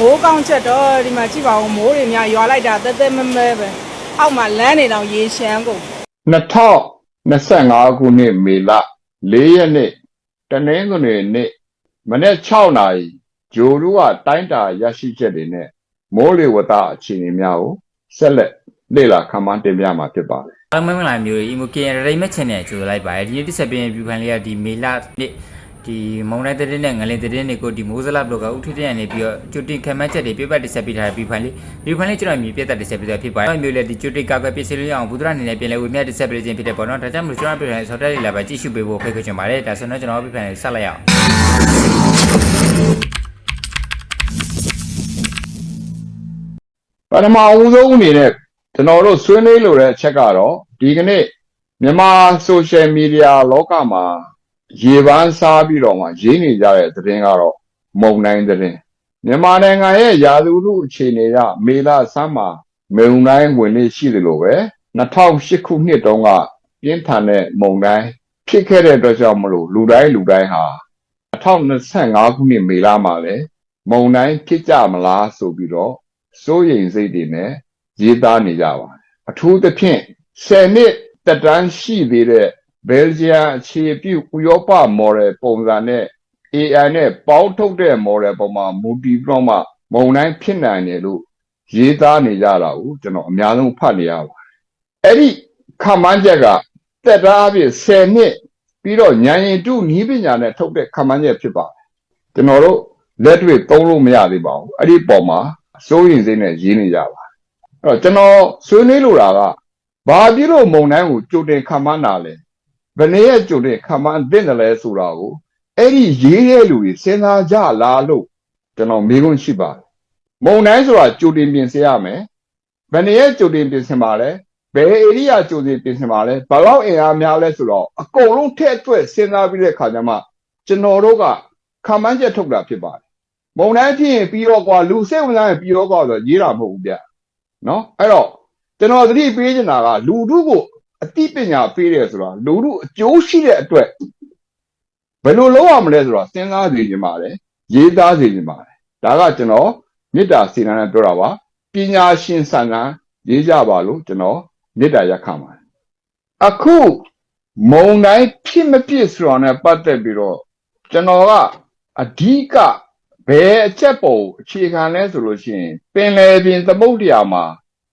မိုးကောင်းချက်တော့ဒီမှာကြည့်ပါဦးမိုးတွေများရွာလိုက်တာတဲတဲမဲမဲပဲအောက်မှာလမ်းနေတော့ရေရှမ်းကုန်2025ခုနှစ်မေလ4ရက်နေ့တနင်္ဂနွေနေ့မနေ့6နာရီဂျိုလူကတိုင်းတာရရှိချက်တွေနဲ့မိုးလေဝသအခြေအနေများကိုဆက်လက်လေ့လာခန့်မှန်းတင်ပြမှာဖြစ်ပါတယ်အားလုံးမင်္ဂလာမျိုးဒီမိုကင်ရိမ့်မချန်နယ်ကြိုလိုက်ပါတယ်ဒီနေ့တစ်ဆက်ပြင်းပြူခံလေးကဒီမေလာနေ့ ဒီမုံတိုင်းတဲ့နဲ့ငလင်တဲ့တွေကိုဒီမိုးစလာဘလော့ကဥထည်တဲ့နေပြီးတော့ကျွတ်တင်ခံမချက်တွေပြပတ်တစ်ဆက်ပြထားတဲ့ပြူခံလေးပြူခံလေးကျွန်တော်မြေပြတ်တက်တစ်ဆက်ပြတာဖြစ်ပါတယ်မျိုးလေဒီကျွတ်တိကကွယ်ပြည့်စည်လို့ရအောင်ဘုဒ္ဓအနေနဲ့ပြင်လဲဝိမြတ်တစ်ဆက်ပြခြင်းဖြစ်တဲ့ပေါ့နော်ဒါကြောင့်မလို့ကျွန်တော်ပြတဲ့ဆော်တက်လေးလာပဲကြည့်ရှုပေးဖို့ဖိတ်ခေါ်ချင်ပါတယ်ဒါဆိုတော့ကျွန်တော်ပြပြန်ဆက်လိုက်အောင်ပထမအဦးဆုံးအနေနဲ့ကျွန်တော်တို့ဆွေးနွေးလိုတဲ့အချက်ကတော့ဒီကနေ့မြန်မာဆိုရှယ်မီဒီယာလောကမှာ ရေပန်းစားပြီးတော့မှရင်းနေကြတဲ့သတင်းကတော့မုံတိုင်းသတင်းမြန်မာနိုင်ငံရဲ့ရာသီဥတုအခြေအနေကမေလဆန်းမှာမုံတိုင်းဝင်နေရှိသလိုပဲ2008ခုနှစ်တုန်းကပြင်းထန်တဲ့မုံတိုင်းဖြစ်ခဲ့တဲ့အတွက်ကြောင့်မလို့လူတိုင်းလူတိုင်းဟာ2025ခုနှစ်မေလမှာလည်းမုံတိုင်းဖြစ်ကြမလားဆိုပြီးတော့စိုးရိမ်စိတ်တွေနဲ့ရေးသားနေကြပါတယ်အထူးသဖြင့်10နှစ်တက်တန်းရှိသေးတဲ့ ဘယ်လ်ဂျီယံအခြေပြုဥရောပမော်ဒယ်ပုံစံနဲ့ AI နဲ့ပေါင်းထုတ်တဲ့မော်ဒယ်ပုံမှာမူတည်ပြီးတော့မှမုံတိုင်းဖြစ်နိုင်တယ်လို့ရေးသားနေကြတာကိုကျွန်တော်အများဆုံးဖတ်နေရပါတယ်အဲ့ဒီခန့်မှန်းချက်ကတက်တန်းအဖြစ်10နှစ်ပြီးတော့ဉာဏ်ရည်တုနီးပညာနဲ့ထုတ်တဲ့ခန့်မှန်းချက်ဖြစ်ပါတယ်ကျွန်တော်တို့လက်တွေ့သုံးလို့မရသေးပါဘူးအဲ့ဒီပုံမှာစိုးရင်စိတ်နဲ့ရင်းနေကြပါအဲ့တော့ကျွန်တော်ဆွေးနွေးလိုတာကဘာဖြစ်လို့မုံတိုင်းကိုကြိုတင်ခံမှန်းတာလဲ ဘယ်နည်းရဲ့ကြိုတင်ခံမှန်းသင့်တယ်လဲဆိုတာကိုအဲ့ဒီရေးတဲ့လူတွေစဉ်းစားကြလားလို့ကျွန်တော်မေးခွန်းရှိပါတယ်မုံတိုင်းဆိုတာကြိုတင်ပြင်ဆင်ရမယ်ဘယ်နည်းရဲ့ကြိုတင်ပြင်ဆင်ပါလဲဘယ်ဧရိယာကြိုတင်ပြင်ဆင်ပါလဲဘယ်လောက်အင်အားများလဲဆိုတော့အကုန်လုံးထည့်အတွက်စဉ်းစားပြီးတဲ့အခါကျမှကျွန်တော်တို့ကခံမှန်းချက်ထုတ်တာဖြစ်ပါတယ်မုံတိုင်းဖြစ်ရင်ပြီးတော့ကွာလူစိတ်ဝင်စားရင်ပြီးတော့ကွာဆိုတော့ရေးတာမဟုတ်ဘူးဗျနော်အဲ့တော့ကျွန်တော်သတိပေးချင်တာကလူတို့ကို အသိပညာပေးတယ်ဆိုတာလူတို့အကျိုးရှိတဲ့အတွက်ဘယ်လိုလုပ်ရမလဲဆိုတော့စဉ်းစားစီခြင်းပါတယ်ရေးသားစီခြင်းပါတယ်ဒါကကျွန်တော်မေတ္တာစေနာနဲ့ပြောတာပါပညာရှင်ဆန်ဆန်ရေးကြပါလို့ကျွန်တော်မေတ္တာရက်ခံပါတယ်အခုမုံတိုင်းဖြစ်မဖြစ်ဆိုတာနဲ့ပတ်သက်ပြီးတော့ကျွန်တော်ကအဓိကဘယ်အချက်ပုံအခြေခံလဲဆိုလို့ရှိရင်ပင်လယ်ပြင်သမုဒ္ဒရာမှာ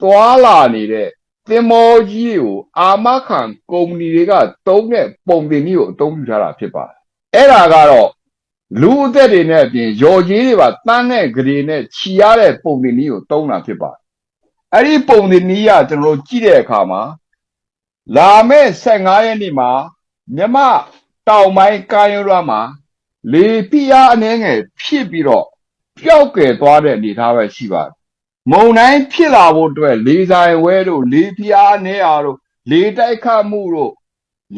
သွာလာနေတဲ့ သင်္ဘောကြီးတွေကိုအာမခံကုမ္ပဏီတွေကတုံးတဲ့ပုံတင်ကြီးကိုအသုံးပြုထားတာဖြစ်ပါတယ်။အဲ့ဒါကတော့လူအသက်တွေနဲ့အပြင်ရော်ကြီးတွေပါတန်းတဲ့ဂရေနဲ့ခြီရတဲ့ပုံတင်ကြီးကိုတုံးတာဖြစ်ပါတယ်။အဲ့ဒီပုံတင်ကြီးကကျွန်တော်တို့ကြည့်တဲ့အခါမှာလာမယ့်15ရက်နေ့မှာမြမတောင်ပိုင်းကာယရွာမှာလေပြားအနေငယ်ဖြစ်ပြီးတော့ပျောက်ကယ်သွားတဲ့အနေအထားပဲရှိပါတယ်။ မုံတိုင်းဖြစ်လာဖို့အတွက်လေဆိုင်ဝဲတို့လေပြားအနေရာတို့လေတိုက်ခတ်မှုတို့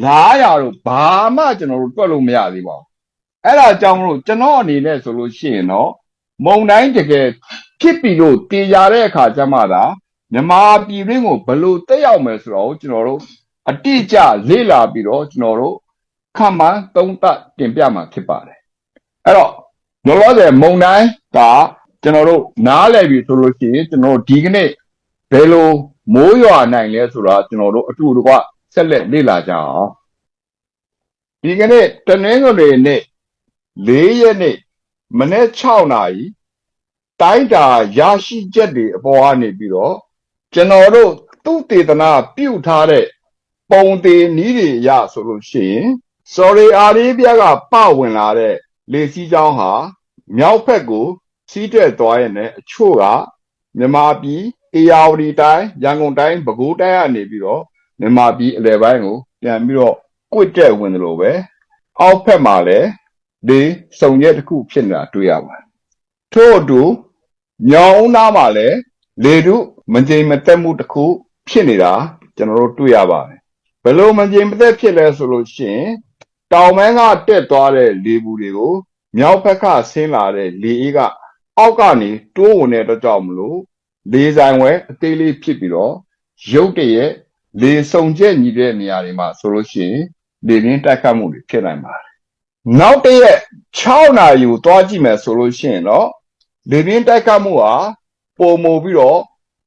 လားရာတို့ဘာမှကျွန်တော်တို့တွက်လို့မရသေးပါဘူး။အဲ့ဒါကြောင့်မလို့ကျွန်တော်အနေနဲ့ဆိုလို့ရှိရင်တော့မုံတိုင်းတကယ်ဖြစ်ပြီးလို့တည်ရတဲ့အခါကျမှသာမြမာပြည်ရင်းကိုဘယ်လို့တက်ရောက်မယ်ဆိုတော့ကျွန်တော်တို့အတိအကျလေ့လာပြီးတော့ကျွန်တော်တို့ခန့်မှန်းသုံးသပ်တင်ပြမှာဖြစ်ပါတယ်အဲ့တော့လောလောဆယ်မုံတိုင်းက ကျွန်တော်တို့နားလည်ပြီဆိုလို့ရှိရင်ကျွန်တော်တို့ဒီကနေ့ဘယ်လိုမိုးရွာနိုင်လဲဆိုတာကျွန်တော်တို့အတူတကွဆက်လက်လေ့လာကြအောင်ဒီကနေ့တနင်္ဂနွေနေ့၄ရက်နေ့မနေ့6နာရီတိုင်းတာရရှိချက်တွေအပေါ်ကနေပြီးတော့ကျွန်တော်တို့သူတေသနာပြုတ်ထားတဲ့ပုံသေးနည်းတွေရဆိုလို့ရှိရင် sorry အာရေးပြကပဝင်လာတဲ့လေစီးကြောင်းဟာမြောက်ဘက်ကို စီးတက်သွားရင်လည်းအချို့ကမြန်မာပြည်အေရဝတီတိုင်းရန်ကုန်တိုင်းပဲခူးတိုင်းကနေပြီးတော့မြန်မာပြည်အလယ်ပိုင်းကိုပြန်ပြီးတော့ကွတ်တက်ဝင်တယ်လို့ပဲအောက်ဘက်မှာလည်းဒီစုံရက်တစ်ခုဖြစ်နေတာတွေ့ရပါတယ်ထို့အတူညောင်းသားမှာလည်းလေတုမကြိမ်မတက်မှုတစ်ခုဖြစ်နေတာကျွန်တော်တို့တွေ့ရပါတယ်ဘယ်လိုမကြိမ်မတက်ဖြစ်လဲဆိုလို့ရှိရင်တောင်မန်းကတက်သွားတဲ့လေဘူးတွေကိုမြောက်ဘက်ကဆင်းလာတဲ့လေအေးက အောက်ကနေတိုးဝင်တဲ့အတွက်ကြောင့်မလို့လေဆိုင်ဝဲအသေးလေးဖြစ်ပြီးတော့ရုတ်တရက်လေစုံချက်ညီတဲ့နေရာတွေမှာဆိုလို့ရှိရင်လေပြင်းတိုက်ခတ်မှုတွေဖြစ်နိုင်ပါတယ်။နောက်တရက်6နာရီကိုတွားကြည့်မယ်ဆိုလို့ရှိရင်တော့လေပြင်းတိုက်ခတ်မှုဟာပုံမူပြီးတော့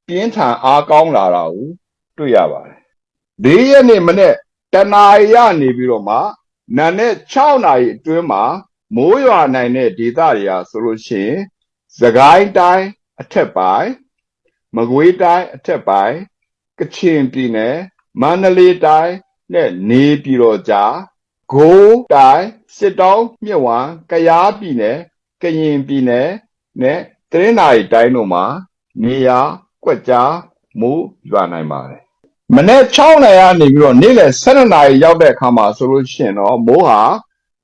ပြင်းထန်အားကောင်းလာတာကိုတွေ့ရပါတယ်။၄ရက်နေ့မနေ့တနာရီရနေပြီးတော့မှနာနဲ့6နာရီအတွင်းမှာမိုးရွာနိုင်တဲ့ဒေသတွေဟာဆိုလို့ရှိရင် သခိုင်းတိုင်းအထက်ပိုင်းမကွေးတိုင်းအထက်ပိုင်းကချင်ပြည်နယ်မန္တလေးတိုင်းနဲ့နေပြည်တော်ကြားဂိုးတိုင်းစစ်တောင်းမြစ်ဝံကယားပြည်နယ်ကရင်ပြည်နယ်နဲ့တရင်းနာရီတိုင်းတို့မှာနေရာကွက်ကြားမိုးရွာနိုင်ပါတယ်မနေ့6နာရီကနေပြီးတော့နေ့လယ်12နာရီရောက်တဲ့အခါမှာဆိုလို့ရှိရင်တော့မိုးဟာ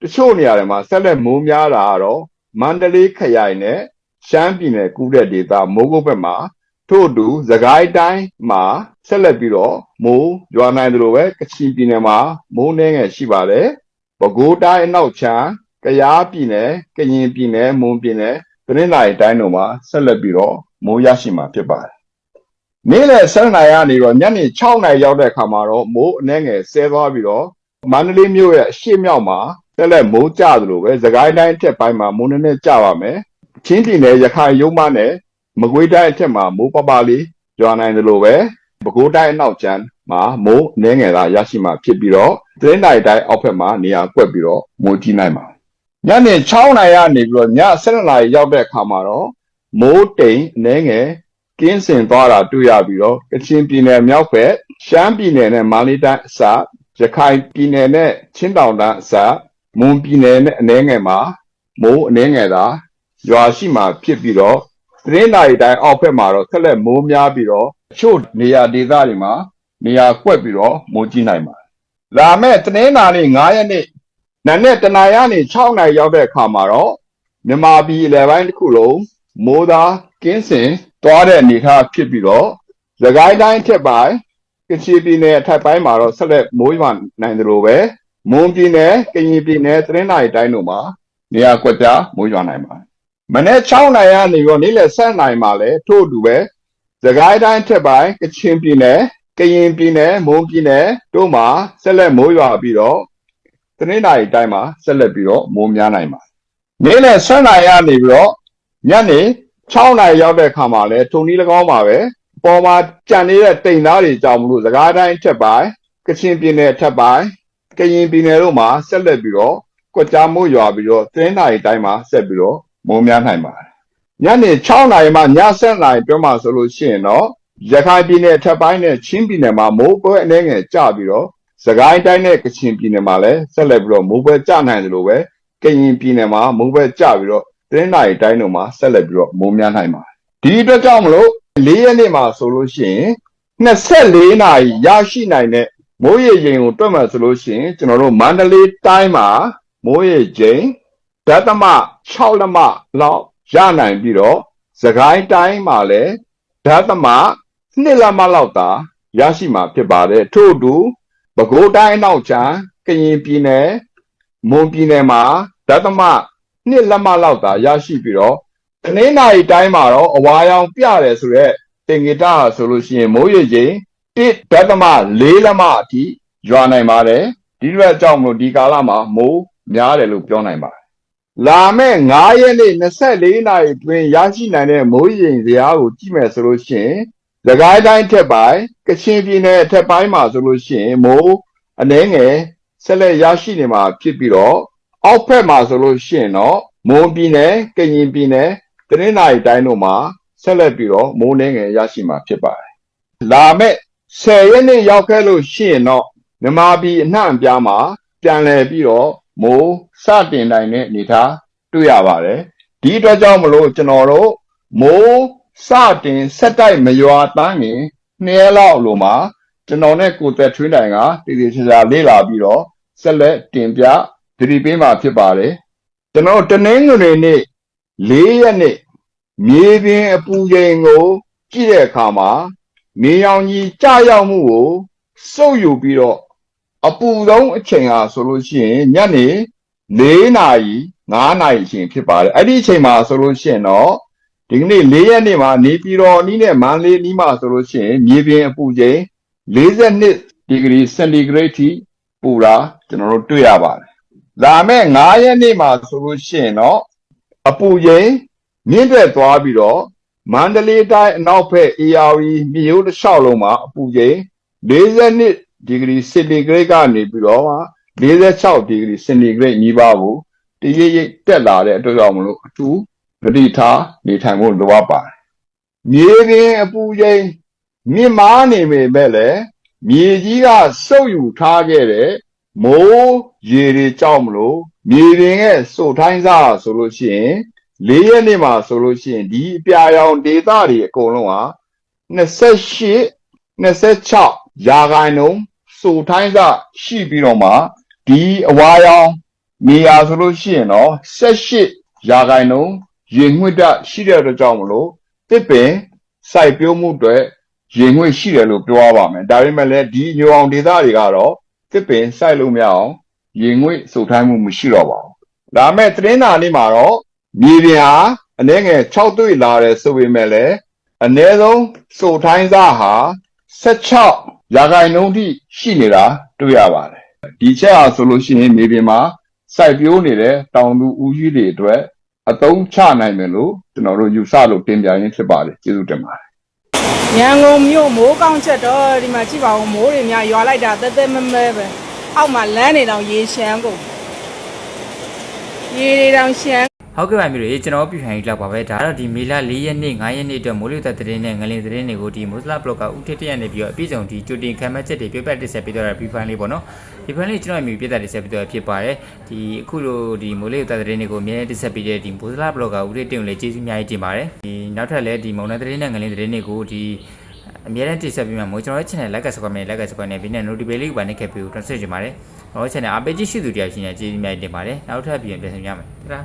တချို့နေရာတွေမှာဆက်လက်မိုးများတာကတော့မန္တလေးခရိုင်နဲ့ ရှမ်းပြည်နယ်ကူးတဲ့ဒေသမိုးကုတ်ဘက်မှာထို့အတူသခိုင်းတိုင်းမှာဆက်လက်ပြီးတော့မိုးရွာနိုင်တယ်လို့ပဲကချင်ပြည်နယ်မှာမိုးနှဲငယ်ရှိပါတယ်ပဲခူးတိုင်းအနောက်ချမ်းကယားပြည်နယ်ကရင်ပြည်နယ်မွန်ပြည်နယ်တနင်္လာရီတိုင်းတို့မှာဆက်လက်ပြီးတော့မိုးရရှိမှာဖြစ်ပါတယ်နေ့လယ်7နာရီကနေတော့ညနေ6နာရီရောက်တဲ့အခါမှာတော့မိုးအနှဲငယ်ဆဲသွားပြီးတော့မန္တလေးမြို့ရဲ့အရှေ့မြောက်မှာဆက်လက်မိုးကျသလိုပဲသခိုင်းတိုင်းအထက်ပိုင်းမှာမိုးနည်းနည်းကျပါမယ် ချင်းပြည်နယ်ရခိုင်ရုံးမနဲ့မကွေးတိုင်းအထက်မှာမိုးပပလေးရွာနိုင်တယ်လို့ပဲပဲခူးတိုင်းအနောက်ကျမ်းမှာမိုးအနှဲငယ်သာရရှိမှာဖြစ်ပြီးတော့သင်းတိုင်းတိုင်းအောက်ဘက်မှာနေရာကွက်ပြီးတော့မိုးကြီးနိုင်ပါညနေ6နာရီကနေပြီးတော့ည7နာရီရောက်တဲ့အခါမှာတော့မိုးတိမ်အနှဲငယ်ကင်းစင်သွားတာတွေ့ရပြီးတော့ကချင်ပြည်နယ်မြောက်ဘက်ရှမ်းပြည်နယ်နဲ့မန္တလေးတိုင်းအစရခိုင်ပြည်နယ်နဲ့ချင်းတောင်တန်းအစမွန်ပြည်နယ်နဲ့အနှဲငယ်မှာမိုးအနှဲငယ်သာ ရွာရှိမှာဖြစ်ပြီးတော့သတင်းဓာတ်ရီတိုင်းအောက်ဘက်မှာတော့ဆက်လက်မိုးများပြီးတော့အချို့နေရာဒေသတွေမှာနေရာကွက်ပြီးတော့မိုးကြီးနိုင်ပါတယ်လာမယ့်တနင်္လာနေ့9ရက်နေ့နံနက်တနာရီကနေ6နာရီရောက်တဲ့အခါမှာတော့မြန်မာပြည်အလယ်ပိုင်းတစ်ခုလုံးမိုးသားကင်းစင်သွားတဲ့အနေအထားဖြစ်ပြီးတော့သခိုင်းတိုင်းထက်ပိုင်းကချင်ပြည်နယ်အထက်ပိုင်းမှာတော့ဆက်လက်မိုးရွာနိုင်တယ်လို့ပဲမွန်ပြည်နယ်ကရင်ပြည်နယ်တနင်္လာရီတိုင်းတို့မှာနေရာကွက်ကြားမိုးရွာနိုင်ပါတယ် မနေ့6နာရီကနေပြီးတော့နေ့လယ်7နာရီမှာလည်းထို့အတူပဲသခိုင်းတိုင်းထက်ပိုင်းကချင်ပြည်နယ်ကရင်ပြည်နယ်မွန်ပြည်နယ်တို့မှာဆက်လက်မိုးရွာပြီးတော့တနင်္လာရီတိုင်းမှာဆက်လက်ပြီးတော့မိုးများနိုင်ပါတယ်နေ့လယ်7နာရီကနေပြီးတော့ညနေ6နာရီရောက်တဲ့အခါမှာလည်းထုံနည်း၎င်းပါပဲပေါ်မှာကြံနေတဲ့တိမ်သားတွေကြောင့်မလို့သကားတိုင်းထက်ပိုင်းကချင်ပြည်နယ်ထက်ပိုင်းကရင်ပြည်နယ်တို့မှာဆက်လက်ပြီးတော့ကွက်ကြားမိုးရွာပြီးတော့သင်းနာရီတိုင်းမှာဆက်ပြီးတော့ မိုးများနိုင်ပါတယ်ညနေ6နာရီမှည7နာရီတွင်းမှာဆိုလို့ရှိရင်တော့ရခိုင်ပြည်နယ်ထက်ပိုင်းနဲ့ချင်းပြည်နယ်မှာမိုးပွဲအနေငယ်ကျပြီးတော့စကိုင်းတိုင်းနဲ့ကချင်ပြည်နယ်မှာလည်းဆက်လက်ပြီးတော့မိုးပွဲကျနိုင်တယ်လို့ပဲကရင်ပြည်နယ်မှာမိုးပွဲကျပြီးတော့တင်းနိုင်တိုင်းတို့မှာဆက်လက်ပြီးတော့မိုးများနိုင်ပါတယ်ဒီအတွက်ကြောင့်မလို့၄ရက်နေ့မှာဆိုလို့ရှိရင်24နာရီရရှိနိုင်တဲ့မိုးရေချိန်ကိုတွက်မှဆိုလို့ရှိရင်ကျွန်တော်တို့မန္တလေးတိုင်းမှာမိုးရေချိန် ဓာတ်သမ6လက်မလောက်ရနိုင်ပြီးတော့စကိုင်းတိုင်းမှာလည်းဓာတ်သမ2လက်မလောက်သာရရှိမှာဖြစ်ပါတယ်ထို့အတူပဲခူးတိုင်းအနောက်ချမ်းကရင်ပြည်နယ်မွန်ပြည်နယ်မှာဓာတ်သမနှစ်လက်မလောက်သာရရှိပြီးတော့တနင်္လာရီတိုင်းမှာတော့အဝါရောင်ပြတယ်ဆိုတော့တင်ဂီတာဆိုလို့ရှိရင်မိုးရေချိန်1ဓာတ်သမ4လက်မအထိရွာနိုင်ပါတယ်ဒီလိုအကြောင်းမလို့ဒီကာလမှာမိုးများတယ်လို့ပြောနိုင်ပါတယ် လာမယ့်9ရက်နေ့24နာရီတွင်ရရှိနိုင်တဲ့မိုးရေချိန်ဇယားကိုကြည့်မယ်ဆိုလို့ရှိရင်သခိုင်းတိုင်းထက်ပိုင်းကချင်ပြည်နယ်အထက်ပိုင်းမှာဆိုလို့ရှိရင်မိုးအနှဲငယ်ဆက်လက်ရရှိနေမှာဖြစ်ပြီးတော့အောက်ဖက်မှာဆိုလို့ရှိရင်တော့မွန်ပြည်နယ်ကရင်ပြည်နယ်တနင်္လာရီတိုင်းတို့မှာဆက်လက်ပြီးတော့မိုးနှဲငယ်ရရှိမှာဖြစ်ပါတယ်လာမယ့်10ရက်နေ့ရောက်ခဲ့လို့ရှိရင်တော့မြမပြည်အနှံ့အပြားမှာပြန်လည်ပြီးတော့ မိုးစတင်နိုင်တဲ့အနေအထားတွေ့ရပါတယ်ဒီအတွက်ကြောင့်မလို့ကျွန်တော်တို့မိုးစတင်ဆက်တိုက်မရွာတန်းရင်နှစ်ရက်လောက်လို့မှာကျွန်တော်နဲ့ကိုသက်ထွင်းတိုင်ကတည်တည်ချာချာလေ့လာပြီးတော့ဆက်လက်တင်ပြသတိပေးမှာဖြစ်ပါတယ်ကျွန်တော်တနင်္ဂနွေနေ့၄ရက်နေ့မြေပြင်အပူချိန်ကို ကြည့်တဲ့အခါမှာမြေရောင်ကြီးကြရောက်မှုကိုစုပ်ယူပြီးတော့ အပူဆုံးအချိန်ဟာဆိုလို့ရှိရင်ညနေ၄နာရီ9နာရီအချိန်ဖြစ်ပါတယ်အဲ့ဒီအချိန်မှာဆိုလို့ရှိရင်တော့ဒီကနေ့၄ရက်နေ့မှာနေပြည်တော်နီးနဲ့မန္တလေးနီးမှာဆိုလို့ရှိရင်မြေပြင်အပူချိန်42ဒီဂရီစင်တီဂရိတ်ထိပူတာကျွန်တော်တို့တွေ့ရပါတယ်။ဒါမဲ့9ရက်နေ့မှာဆိုလို့ရှိရင်တော့အပူချိန်မြင့်တက်သွားပြီးတော့မန္တလေးတိုင်းအနောက်ဘက် AR မြေရိုးတစ်လျှောက်လုံးမှာအပူချိန်42 ဒီဂရီစင်တီဂရိတ်ကနေပြီးတော့မှ46ဒီဂရီစင်တီဂရိတ်ညီပါဘူးတရိပ်ရိပ်တက်လာတဲ့အတွက်ကြောင့်မလို့အထူးဂတိထားနေထိုင်ဖို့လိုအပ်ပါတယ်မြေပြင်အပူချိန်မြင့်မားနေပေမဲ့လည်းမြေကြီးကစုပ်ယူထားခဲ့တဲ့မိုးရေတွေကြောင့်မလို့မြေပြင်ရဲ့စုတ်ထိုင်းစားဆိုလို့ရှိရင်လေးရက်နေ့မှာဆိုလို့ရှိရင်ဒီအပြာရောင်ဒေတာတွေအကုန်လုံးဟာ28 26 ရာခိုင်နှုန်းစိုးထိုင်းစရှိပြီးတော့မှဒီအဝါရောင်နေရာဆိုလို့ရှိရင်တော့18ရာခိုင်နှုန်းရေငွေ့တက်ရှိတဲ့အတွက်ကြောင့်မလို့တစ်ပင်စိုက်ပျိုးမှုအတွက်ရေငွေ့ရှိတယ်လို့ပြောရပါမယ်ဒါပေမဲ့လည်းဒီညိုအောင်ဒေတာတွေကတော့တစ်ပင်စိုက်လို့မရအောင်ရေငွေ့စိုးထိုင်းမှုမရှိတော့ပါဘူးဒါပေမဲ့သတင်းစာလေးမှာတော့မြေပြင်ဟာအနည်းငယ်6တွေ့လာတယ်ဆိုပေမဲ့လည်းအနည်းဆုံးစုတ်ထိုင်းစားဟာ16 ရာခိုင်နှုန်းထိရှိနေတာတွေ့ရပါတယ်ဒီချက်ဟာဆိုလို့ရှိရင်မြေပြင်မှာစိုက်ပျိုးနေတဲ့တောင်သူဦးကြီးတွေအတွက်အသုံးချနိုင်မယ်လို့ကျွန်တော်တို့ယူဆလို့တင်ပြရင်းဖြစ်ပါတယ်ကျေးဇူးတင်ပါတယ်ရန်ကုန်မြို့မိုးကောင်းချက်တော့ဒီမှာကြည့်ပါဦးမိုးတွေများရွာလိုက်တာတဲတဲမဲမဲပဲအောက်မှာလမ်းတွေတောင်ရေရှမ်းကုန် ရေတွေတောင်ရှမ်းဟုတ်ကဲ့ပါမျိုးတွေကျွန်တော်ပြထိုင်လောက်ပါပဲဒါတော့ဒီမေလ၄ရက်နေ့9ရက်နေ့အတွက်မိုးလေဝသသတင်းနဲ့ငလင်သတင်းတွေကိုဒီမိုစလာဘလော့ကဦးထစ်တရက်နေပြီးတော့အပြည့်စုံဒီကြိုတင်ခံမှတ်ချက်တွေပြပတ်တက်ဆက်ပြီးတော့ဒီဖိုင်လေးပေါ့နော်ဒီဖိုင်လေးကျွန်တော်အမြင်ပြတ်တက်ဆက်ပြီးတော့ဖြစ်ပါတယ်ဒီအခုလိုဒီမိုးလေဝသသတင်းတွေကိုအမြဲတက်ဆက်ပြီးတဲ့ဒီမိုစလာဘလော့ကဦးထစ်တင်ကိုလည်းကျေးဇူးအများကြီးတင်ပါတယ်ဒီနောက်ထပ်လည်းဒီမုံနယ်သတင်းနဲ့ငလင်သတင်းတွေကိုဒီ အများနဲ့တိဆက်ပြီးမှမို့ကျွန်တော်ရဲ့ channel like ဆပ်နဲ့ like ဆပ်နဲ့ပြီးနေ notification လေးပါနေခဲ့ပြီးတော့ဆက်ကြည့်ပါတယ်ကျွန်တော်ရဲ့ channel အပေးကြည့်ရှိသူတရားရှင်ရဲ့ကျေးဇူးအများကြီးတင်ပါတယ်နောက်ထပ်ပြီးရင်ပြန်ဆောင်ရမယ်တဒါ